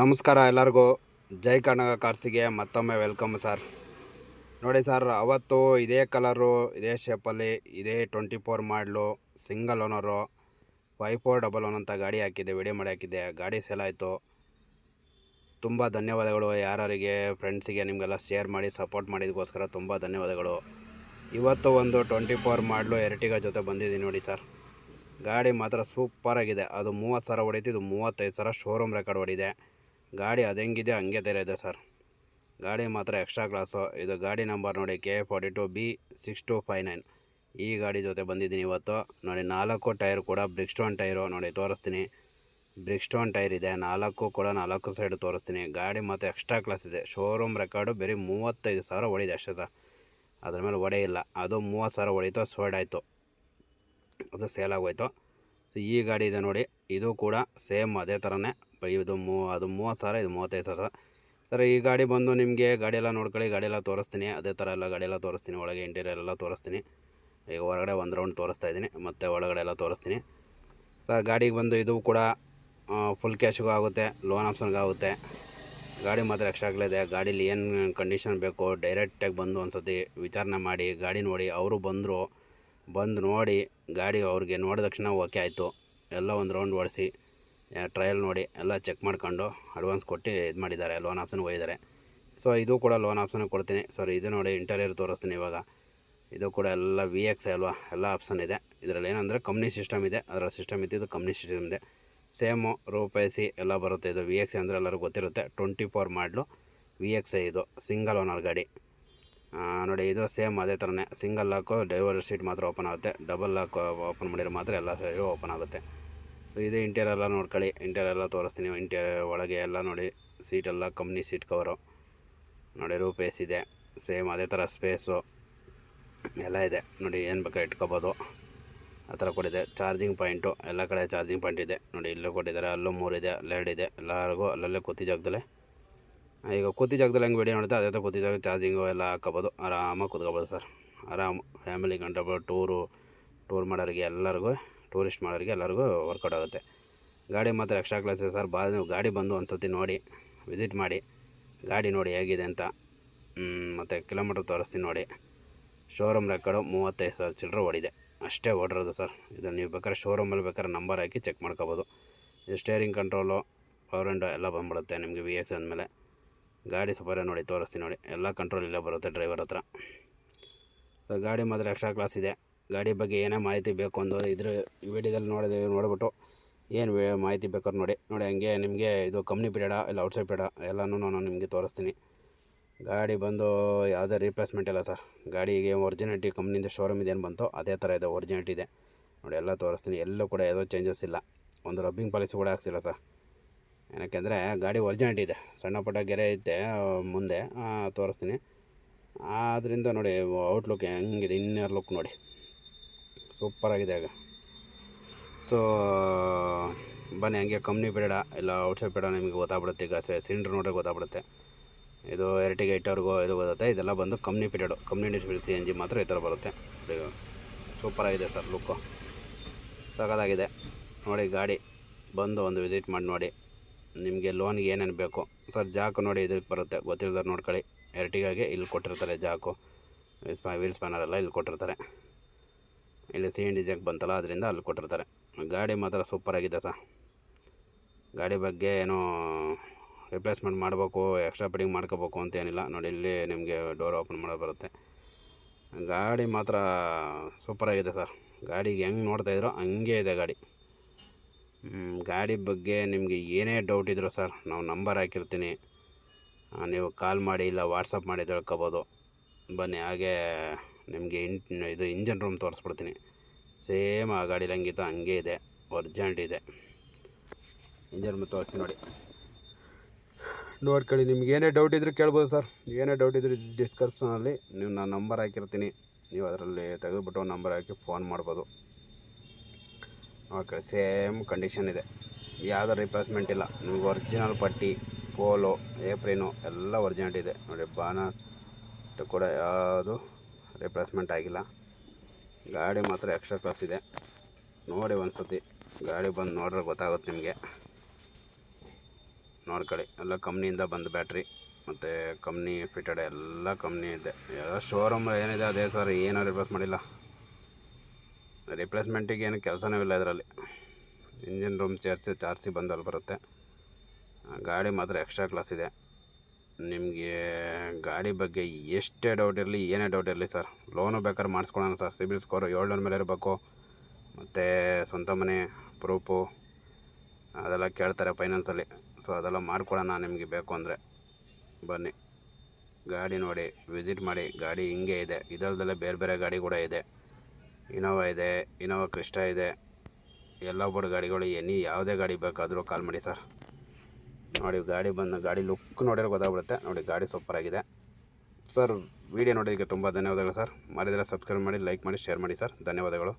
ನಮಸ್ಕಾರ ಎಲ್ಲರಿಗೂ. ಜೈ ಕರ್ನಾಟಕ ಕಾರ್ಸಿಗೆ ಮತ್ತೊಮ್ಮೆ ವೆಲ್ಕಮ್ ಸರ್ ನೋಡಿ ಸರ್ ಅವತ್ತು ಇದೇ ಕಲರು ಇದೇ ಶೇಪಲ್ಲಿ ಇದೇ twenty four model single owner five four double one ಅಂತ ಗಾಡಿ ಹಾಕಿದ್ದೆ ವಿಡಿಯೋ ಮಾಡಿ ಹಾಕಿದ್ದೆ, ಗಾಡಿ ಸೇಲ್ ಆಯಿತು. ತುಂಬ ಧನ್ಯವಾದಗಳು ಯಾರಿಗೆ ಫ್ರೆಂಡ್ಸಿಗೆ ನಿಮಗೆಲ್ಲ ಶೇರ್ ಮಾಡಿ ಸಪೋರ್ಟ್ ಮಾಡಿದಕ್ಕೋಸ್ಕರ ತುಂಬ ಧನ್ಯವಾದಗಳು. ಇವತ್ತು ಒಂದು ಟ್ವೆಂಟಿ ಫೋರ್ ಮಾಡಲು ಎರಟಿಗ ಜೊತೆ ಬಂದಿದ್ದೀನಿ ನೋಡಿ ಸರ್ ಗಾಡಿ ಮಾತ್ರ ಸೂಪರಾಗಿದೆ ಅದು ಮೂವತ್ತು ಸಾವಿರ ಹೊಡೀತು, ಇದು ಮೂವತ್ತೈದು ಸಾವಿರ ಶೋರೂಮ್ ರೆಕಾರ್ಡ್ ಹೊಡಿದೆ. ಗಾಡಿ ಅದು ಹಂಗೆ ಥರ ಇದೆ ಸರ್. ಗಾಡಿ ಮಾತ್ರ ಎಕ್ಸ್ಟ್ರಾ ಕ್ಲಾಸು. ಇದು ಗಾಡಿ ನಂಬರ್ ನೋಡಿ, K forty two B six two five nine. ಈ ಗಾಡಿ ಜೊತೆ ಬಂದಿದ್ದೀನಿ ಇವತ್ತು. ನೋಡಿ, ನಾಲ್ಕು ಟೈರ್ ಕೂಡ, ಬ್ರಿಕ್ಸ್ಟೋನ್ ಟೈರು ನೋಡಿ, ತೋರಿಸ್ತೀನಿ. ಬ್ರಿಕ್ಸ್ಟೋನ್ ಟೈರ್ ಇದೆ, ನಾಲ್ಕು ಕೂಡ, ನಾಲ್ಕು ಸೈಡ್ ತೋರಿಸ್ತೀನಿ. ಗಾಡಿ ಮಾತ್ರ ಎಕ್ಸ್ಟ್ರಾ ಕ್ಲಾಸ್ ಇದೆ. ಶೋರೂಮ್ ರೆಕಾರ್ಡು ಬರೀ ಮೂವತ್ತೈದು ಸಾವಿರ ಹೊಡಿದೆ ಅಷ್ಟೇ ಸರ್. ಅದ್ರ ಮೇಲೆ ಒಡೆ ಇಲ್ಲ. ಅದು ಮೂವತ್ತು ಸಾವಿರ ಹೊಡೀತು ಸೋಡ್ ಆಯಿತು. ಅದು ಸೇಲ್ ಆಗೋಯ್ತು. ಸೊ ಈ ಗಾಡಿ ಇದೆ ನೋಡಿ, ಇದು ಕೂಡ ಸೇಮ್ ಅದೇ ಥರನೇ. ಇದು ಮೂ, ಅದು ಮೂವತ್ತು ಸಾವಿರ, ಇದು ಮೂವತ್ತೈದು ಸಾವಿರ. ಸರ್, ಈ ಗಾಡಿ ಬಂದು ನಿಮಗೆ ಗಾಡಿ ಎಲ್ಲ ನೋಡ್ಕೊಳ್ಳಿ, ಗಾಡಿ ಎಲ್ಲ ತೋರಿಸ್ತೀನಿ. ಅದೇ ಥರ ಎಲ್ಲ ಗಾಡಿ ಎಲ್ಲ ತೋರಿಸ್ತೀನಿ, ಒಳಗೆ ಇಂಟೀರಿಯರ್ ಎಲ್ಲ ತೋರಿಸ್ತೀನಿ. ಈಗ ಹೊರಗಡೆ ಒಂದು ರೌಂಡ್ ತೋರಿಸ್ತಾ ಇದ್ದೀನಿ, ಮತ್ತು ಒಳಗಡೆ ಎಲ್ಲ ತೋರಿಸ್ತೀನಿ. ಸರ್, ಗಾಡಿಗೆ ಬಂದು ಇದು ಕೂಡ ಫುಲ್ ಕ್ಯಾಶಿಗೂ ಆಗುತ್ತೆ ಲೋನ್ ಆಪ್ಷನ್ಗೂ ಆಗುತ್ತೆ. ಗಾಡಿ ಮಾತ್ರ ಎಕ್ಸ್ಟ್ರಾ ಇದೆ. ಗಾಡೀಲಿ ಏನು ಕಂಡೀಷನ್ ಬೇಕು ಡೈರೆಕ್ಟಾಗಿ ಬಂದು ಒಂದು ಸತಿ ವಿಚಾರಣೆ ಮಾಡಿ, ಗಾಡಿ ನೋಡಿ. ಅವರು ಬಂದರು, ಬಂದು ನೋಡಿ, ಗಾಡಿ ಅವ್ರಿಗೆ ನೋಡಿದ ತಕ್ಷಣ ಓಕೆ ಆಯಿತು. ಎಲ್ಲ ಒಂದು ರೌಂಡ್ ಓಡಿಸಿ. ಟ್ರಯಲ್ ನೋಡಿ ಎಲ್ಲ ಚೆಕ್ ಮಾಡ್ಕೊಂಡು ಅಡ್ವಾನ್ಸ್ ಕೊಟ್ಟು ಇದು ಮಾಡಿದ್ದಾರೆ ಲೋನ್ ಆಪ್ಷನ್ ಹೋಗಿದ್ದಾರೆ. ಸೊ ಇದು ಕೂಡ ಲೋನ್ ಆಪ್ಷನ್ ಕೊಡ್ತೀನಿ. ಸರ್ ಇದು ನೋಡಿ ಇಂಟೀರಿಯರ್ ತೋರಿಸ್ತೀನಿ ಇವಾಗ. ಇದು ಕೂಡ ಎಲ್ಲ ವಿ ಎಕ್ಸ್ ಅಲ್ವಾ, ಎಲ್ಲ ಆಪ್ಷನ್ ಇದೆ. ಇದರಲ್ಲಿ ಏನಂದರೆ ಕಂಪ್ನಿ ಸಿಸ್ಟಮ್ ಇದೆ. ಅದರ ಸಿಸ್ಟಮ್ ಇದ್ದಿದ್ದು ಕಂಪ್ನಿ ಸಿಸ್ಟಮ್ ಇದೆ. ಸೇಮು ರೂಪಾಯಿಸಿ ಎಲ್ಲ ಬರುತ್ತೆ. ಇದು ವಿ ಎಕ್ಸ್ ಅಂದರೆ ಎಲ್ಲರಿಗೂ ಗೊತ್ತಿರುತ್ತೆ. Twenty four model V X ಇದು ಸಿಂಗಲ್ ಓನರ್ ಗಾಡಿ. ನೋಡಿ ಇದು ಸೇಮ್ ಅದೇ ಥರನೇ ಸಿಂಗಲ್ ಲಾಕು ಡ್ರೈವರ್ ಸೀಟ್ ಮಾತ್ರ ಓಪನ್ ಆಗುತ್ತೆ. ಡಬಲ್ ಲಾಕ್ ಓಪನ್ ಮಾಡಿದ್ರೆ ಮಾತ್ರ ಎಲ್ಲ ಸೈಡು ಓಪನ್ ಆಗುತ್ತೆ. ಸೊ ಇದೇ ಇಂಟೀರಿಯರ್ ಎಲ್ಲ ನೋಡ್ಕೊಳ್ಳಿ. ಇಂಟೀರಿಯರ್ ಎಲ್ಲ ತೋರಿಸ್ತೀನಿ. ಇಂಟೀರಿಯರ್ ಒಳಗೆ ಎಲ್ಲ ನೋಡಿ. ಸೀಟೆಲ್ಲ ಕಂಪ್ನಿ ಸೀಟ್ ಕವರು ನೋಡಿ ರೂಪೇಸ್ ಇದೆ. ಸೇಮ್ ಅದೇ ಥರ ಸ್ಪೇಸು ಎಲ್ಲ ಇದೆ. ನೋಡಿ, ಏನು ಬೇಕಾದ್ರೆ ಇಟ್ಕೋಬೋದು. ಆ ಥರ ಕೊಟ್ಟಿದೆ. ಚಾರ್ಜಿಂಗ್ ಪಾಯಿಂಟು ಎಲ್ಲ ಕಡೆ ಚಾರ್ಜಿಂಗ್ ಪಾಯಿಂಟ್ ಇದೆ. ನೋಡಿ, ಇಲ್ಲೂ ಕೊಟ್ಟಿದ್ದಾರೆ. ಅಲ್ಲೂ ಮೂರಿದೆ ಅಲ್ಲೆರಡಿದೆ ಎಲ್ಲರಿಗೂ ಅಲ್ಲಲ್ಲೇ ಕೂತಿ ಜಾಗದಲ್ಲೇ. ಈಗ ಕೂತಿ ಜಾಗದಲ್ಲಿ ಹಂಗೆ ವಿಡಿಯೋ ನೋಡುತ್ತೆ? ಅದೇ ಥರ ಕೂತಿ ಜಾಗ ಚಾರ್ಜಿಂಗು ಎಲ್ಲ ಹಾಕೋಬೋದು ಆರಾಮಾಗಿ ಕೂತ್ಕೋಬೋದು ಸರ್. ಆರಾಮ. ಫ್ಯಾಮಿಲಿ ಕಂಟ್ರೋಬೋದು ಟೂರು ಟೂರ್ ಮಾಡೋರಿಗೆ ಎಲ್ಲರಿಗೂ ಟೂರಿಸ್ಟ್ ಮಾಡೋರಿಗೆ ಎಲ್ಲರಿಗೂ ವರ್ಕೌಟ್ ಆಗುತ್ತೆ. ಗಾಡಿ ಮಾತ್ರ ಎಕ್ಸ್ಟ್ರಾ ಕ್ಲಾಸ್ ಇದೆ ಸರ್. ಬಾ, ನೀವು ಗಾಡಿ ಬಂದು ಒಂದು ಸತಿ ನೋಡಿ, ವಿಸಿಟ್ ಮಾಡಿ. ಗಾಡಿ ನೋಡಿ ಹೇಗಿದೆ ಅಂತ. ಮತ್ತು ಕಿಲೋಮೀಟ್ರ್ ತೋರಿಸ್ತೀನಿ ನೋಡಿ. ಶೋರೂಮ್ ರೆಕಾರ್ಡು ಮೂವತ್ತೈದು ಸಾವಿರ ಚಿಲ್ಲರೆ ಓಡಿದೆ. ಅಷ್ಟೇ ಓಡಿರೋದು ಸರ್. ಇದು ನೀವು ಬೇಕಾದ್ರೆ ಶೋರೂಮಲ್ಲಿ ಬೇಕಾದ್ರೆ ನಂಬರ್ ಹಾಕಿ ಚೆಕ್ ಮಾಡ್ಕೋಬೋದು. ಇದು ಸ್ಟೇರಿಂಗ್ ಕಂಟ್ರೋಲು, ಪವರ್ ವಿಂಡೋ ಎಲ್ಲ ಬಂದ್ಬಿಡುತ್ತೆ ನಿಮಗೆ ವಿ ಎಕ್ಸ್ ಅಂದಮೇಲೆ. ಗಾಡಿ ಸಫಾರಿ ನೋಡಿ ತೋರಿಸ್ತೀನಿ ನೋಡಿ. ಎಲ್ಲ ಕಂಟ್ರೋಲ್ ಇಲ್ಲೇ ಬರುತ್ತೆ ಡ್ರೈವರ್ ಹತ್ರ. ಸೊ ಗಾಡಿ ಮಾತ್ರ ಎಕ್ಸ್ಟ್ರಾ ಕ್ಲಾಸ್ ಇದೆ. ಗಾಡಿ ಬಗ್ಗೆ ಏನೇ ಮಾಹಿತಿ ಬೇಕು ಅಂದು ಇದ್ರ ವಿಡಿಯೋದಲ್ಲಿ ನೋಡಿದೆ, ನೋಡಿಬಿಟ್ಟು ಏನು ಮಾಹಿತಿ ಬೇಕಾದ್ರೆ ನೋಡಿ. ನೋಡಿ, ಹಂಗೆ ನಿಮಗೆ ಇದು ಕಂಪ್ನಿ ಪೀರಿಯಡ ಇಲ್ಲ ಔಟ್ಸೈಡ್ ಪೀರಿಯಡ ಎಲ್ಲನೂ ನಾನು ನಿಮಗೆ ತೋರಿಸ್ತೀನಿ. ಗಾಡಿ ಬಂದು ಯಾವುದೇ ರೀಪ್ಲೇಸ್ಮೆಂಟ್ ಇಲ್ಲ ಸರ್ ಗಾಡಿಗೆ ಒರಿಜಿನಿಟಿ ಕಂಪ್ನಿಯಿಂದ ಶೋರೂಮ್ ಏನು ಬಂತು ಅದೇ ಥರ ಇದೆ ಒರಿಜಿನಿಟಿ ಇದೆ. ನೋಡಿ, ಎಲ್ಲ ತೋರಿಸ್ತೀನಿ. ಎಲ್ಲೂ ಕೂಡ ಯಾವುದೋ ಚೇಂಜಸ್ ಇಲ್ಲ. ಒಂದು ರಬ್ಬಿಂಗ್ ಪಾಲಿಸಿ ಕೂಡ ಹಾಕ್ಸಿಲ್ಲ ಸರ್ ಏನಕ್ಕೆಂದರೆ ಗಾಡಿ ಒರಿಜಿನಿಟಿ ಇದೆ. ಸಣ್ಣ ಪುಟ್ಟ ಗೆರೆ ಐತೆ, ಮುಂದೆ ತೋರಿಸ್ತೀನಿ. ಆದ್ದರಿಂದ ನೋಡಿ ಔಟ್ಲುಕ್ ಹೆಂಗಿದೆ ಇನ್ನರ್ ಲುಕ್ ನೋಡಿ. ಸೂಪರಾಗಿದೆ ಆಗ. ಸೊ ಬನ್ನಿ, ಹಂಗೆ ಕಂಪ್ನಿ ಬೇಡ, ಇಲ್ಲ ಔಟ್ಸೈಡ್ ಬೇಡ, ನಿಮಗೆ ಗೊತ್ತಾಗ್ಬಿಡುತ್ತೆ ಈಗ ಸಿಲಿಂಡ್ರ್ ನೋಡಿದ್ರೆ ಗೊತ್ತಾಗ್ಬಿಡುತ್ತೆ. ಇದು ಎರಟಿಗೆ ಇಟ್ಟವ್ರಿಗೂ ಇದು ಗೊತ್ತೆ ಇದೆಲ್ಲ ಬಂದು company period company C N G ಮಾತ್ರ ಈ ಥರ ಬರುತ್ತೆ. ಸೂಪರಾಗಿದೆ ಸರ್ ಲುಕ್ಕು ಸಖತ್ತಾಗಿದೆ. ನೋಡಿ, ಗಾಡಿ ಬಂದು ಒಂದು ವಿಸಿಟ್ ಮಾಡಿ, ನೋಡಿ. ನಿಮಗೆ ಲೋನ್ಗೆ ಏನೇನು ಬೇಕು? ಸರ್, ಜಾಕು ನೋಡಿ ಇದಕ್ಕೆ ಬರುತ್ತೆ ಗೊತ್ತಿಲ್ಲದವ್ರು ನೋಡ್ಕೊಳ್ಳಿ. ಎರಟಿಗಾಗಿ ಇಲ್ಲಿ ಕೊಟ್ಟಿರ್ತಾರೆ ಜಾಕು. ವೀಲ್ ಸ್ಪ್ಯಾನರ್ ಎಲ್ಲ ಇಲ್ಲಿ ಕೊಟ್ಟಿರ್ತಾರೆ. ಇಲ್ಲಿ ಸಿ ಎನ್ ಡಿ ಜಾಕ್ ಬಂತಲ್ಲ, ಅದರಿಂದ ಅಲ್ಲಿ ಕೊಟ್ಟಿರ್ತಾರೆ. ಗಾಡಿ ಮಾತ್ರ ಸೂಪರಾಗಿದೆ ಸರ್. ಗಾಡಿ ಬಗ್ಗೆ ಏನೋ ರಿಪ್ಲೇಸ್ಮೆಂಟ್ ಮಾಡಬೇಕು ಎಕ್ಸ್ಟ್ರಾ ಫಿಟ್ಟಿಂಗ್ ಮಾಡ್ಕೋಬೇಕು ಅಂತೇನಿಲ್ಲ ನೋಡಿ, ಇಲ್ಲಿ ನಿಮಗೆ ಡೋರ್ ಓಪನ್ ಮಾಡೋದು ಬರುತ್ತೆ. ಗಾಡಿ ಮಾತ್ರ ಸೂಪರಾಗಿದೆ ಸರ್. ಗಾಡಿಗೆ ಹೆಂಗೆ ನೋಡ್ತಾಯಿದ್ರೋ ಹಂಗೆ ಇದೆ ಗಾಡಿ. ಗಾಡಿ ಬಗ್ಗೆ ನಿಮಗೆ ಏನೇ ಡೌಟ್ ಇದ್ರು ಸರ್, ನಾವು ನಂಬರ್ ಹಾಕಿರ್ತೀನಿ. ನೀವು ಕಾಲ್ ಮಾಡಿ ಇಲ್ಲ ವಾಟ್ಸಪ್ ಮಾಡಿ ತಿಳ್ಕೊಬೋದು. ಬನ್ನಿ, ಹಾಗೆ ನಿಮಗೆ ಇನ್ ಇದು ಇಂಜನ್ ರೂಮ್ ತೋರಿಸ್ಬಿಡ್ತೀನಿ. ಸೇಮ್ ಆ ಗಾಡೀಲಿ ಹಂಗಿತ್ತು ಹಂಗೆ ಇದೆ. ಅರ್ಜೆಂಟ್ ಇದೆ. ಇಂಜನ್ ರೂಮ್ ತೋರಿಸಿ ನೋಡಿ. ನೋಡ್ಕೊಳ್ಳಿ, ನಿಮ್ಗೆ ಏನೇ ಡೌಟ್ ಇದ್ದರೂ ಕೇಳ್ಬೋದು ಸರ್ ಏನೇ ಡೌಟ್ ಇದ್ರೂ ಡಿಸ್ಕ್ರಿಪ್ಷನಲ್ಲಿ ನೀವು ನಾನು ನಂಬರ್ ಹಾಕಿರ್ತೀನಿ. ನೀವು ಅದರಲ್ಲಿ ತೆಗೆದುಬಿಟ್ಟು ನಂಬರ್ ಹಾಕಿ ಫೋನ್ ಮಾಡ್ಬೋದು. ಓಕೆ ಸೇಮ್ ಕಂಡೀಷನ್ ಇದೆ. ಯಾವುದೋ ರಿಪ್ಲೇಸ್ಮೆಂಟ್ ಇಲ್ಲ. ನಿಮ್ಗೆ ಒರಿಜಿನಲ್ ಪಟ್ಟಿ ಪೋಲೋ ಏಪ್ರಿನು ಎಲ್ಲ ಒರಿಜಿನಲ್ ಇದೆ. ನೋಡಿ, ಬಾನ ಕೂಡ ಯಾವುದು ರಿಪ್ಲೇಸ್ಮೆಂಟ್ ಆಗಿಲ್ಲ. ಗಾಡಿ ಮಾತ್ರ ಎಕ್ಸ್ಟ್ರಾ ಕ್ಲಾಸ್ ಇದೆ. ನೋಡಿ ಒಂದು ಸತಿ ಗಾಡಿ ಬಂದು ನೋಡ್ರೆ ಗೊತ್ತಾಗುತ್ತೆ ನಿಮಗೆ. ನೋಡ್ಕೊಳ್ಳಿ. ಎಲ್ಲ ಕಂಪ್ನಿಯಿಂದ ಬಂದ ಬ್ಯಾಟ್ರಿ ಮತ್ತು ಕಂಪ್ನಿ ಫಿಟೆಡ್ ಎಲ್ಲ ಕಂಪ್ನಿ ಇದೆ. ಎಲ್ಲ ಶೋರೂಮ್ ಏನಿದೆ ಅದೇ ಸರ್, ಏನೂ ರಿಪ್ಲೇಸ್ ಮಾಡಿಲ್ಲ. ರಿಪ್ಲೇಸ್ಮೆಂಟಿಗೆ ಏನು ಕೆಲಸನೂ ಇಲ್ಲ ಇದರಲ್ಲಿ. ಇಂಜಿನ್ ರೂಮ್ ಚೇರ್ಸಿ ಚಾರ್ಸಿ ಬಂದಲ್ಲಿ ಬರುತ್ತೆ. ಗಾಡಿ ಮಾತ್ರ ಎಕ್ಸ್ಟ್ರಾ ಕ್ಲಾಸ್ ಇದೆ. ನಿಮಗೆ ಗಾಡಿ ಬಗ್ಗೆ ಎಷ್ಟೇ ಡೌಟ್ ಇರಲಿ, ಏನೇ ಡೌಟ್ ಇರಲಿ ಸರ್ ಲೋನು ಬೇಕಾದ್ರೆ ಮಾಡಿಸ್ಕೊಳೋಣ ಸರ್ ಸಿಬಿಲ್ ಸ್ಕೋರು ಏಳ್ನೂರ ಮೇಲೆ ಇರಬೇಕು. ಮತ್ತು ಸ್ವಂತ ಮನೆ ಪ್ರೂಫು ಅದೆಲ್ಲ ಕೇಳ್ತಾರೆ ಫೈನಾನ್ಸಲ್ಲಿ ಸೊ ಅದೆಲ್ಲ ಮಾಡ್ಕೊಳ್ಳೋಣ ನಿಮಗೆ ಬೇಕು ಅಂದರೆ. ಬನ್ನಿ. ಗಾಡಿ ನೋಡಿ ವಿಸಿಟ್ ಮಾಡಿ. ಗಾಡಿ ಹಿಂಗೆ ಇದೆ. ಇದರದಲ್ಲೇ ಬೇರೆ ಬೇರೆ ಗಾಡಿ ಕೂಡ ಇದೆ. ಇನೋವಾ ಇದೆ ಇನೋವಾ ಕ್ರಿಸ್ಟಾ ಇದೆ. ಎಲ್ಲ ಬೋರ್ಡ್ ಗಾಡಿಗಳು, ಎನಿ ಯಾವುದೇ ಗಾಡಿ ಬೇಕಾದರೂ ಕಾಲ್ ಮಾಡಿ ಸರ್ ನೋಡಿ, ಗಾಡಿ ಬಂದು ಗಾಡಿ ಲುಕ್ ನೋಡಿರೋ ಗೊತ್ತಾಗ್ಬಿಡುತ್ತೆ. ನೋಡಿ, ಗಾಡಿ ಸೂಪರ್ ಆಗಿದೆ. ಸರ್ ವಿಡಿಯೋ ನೋಡೋದಕ್ಕೆ ತುಂಬ ಧನ್ಯವಾದಗಳು ಸರ್ ಮಾಡಿದರೆ ಸಬ್ಸ್ಕ್ರೈಬ್ ಮಾಡಿ ಲೈಕ್ ಮಾಡಿ ಶೇರ್ ಮಾಡಿ ಸರ್ ಧನ್ಯವಾದಗಳು.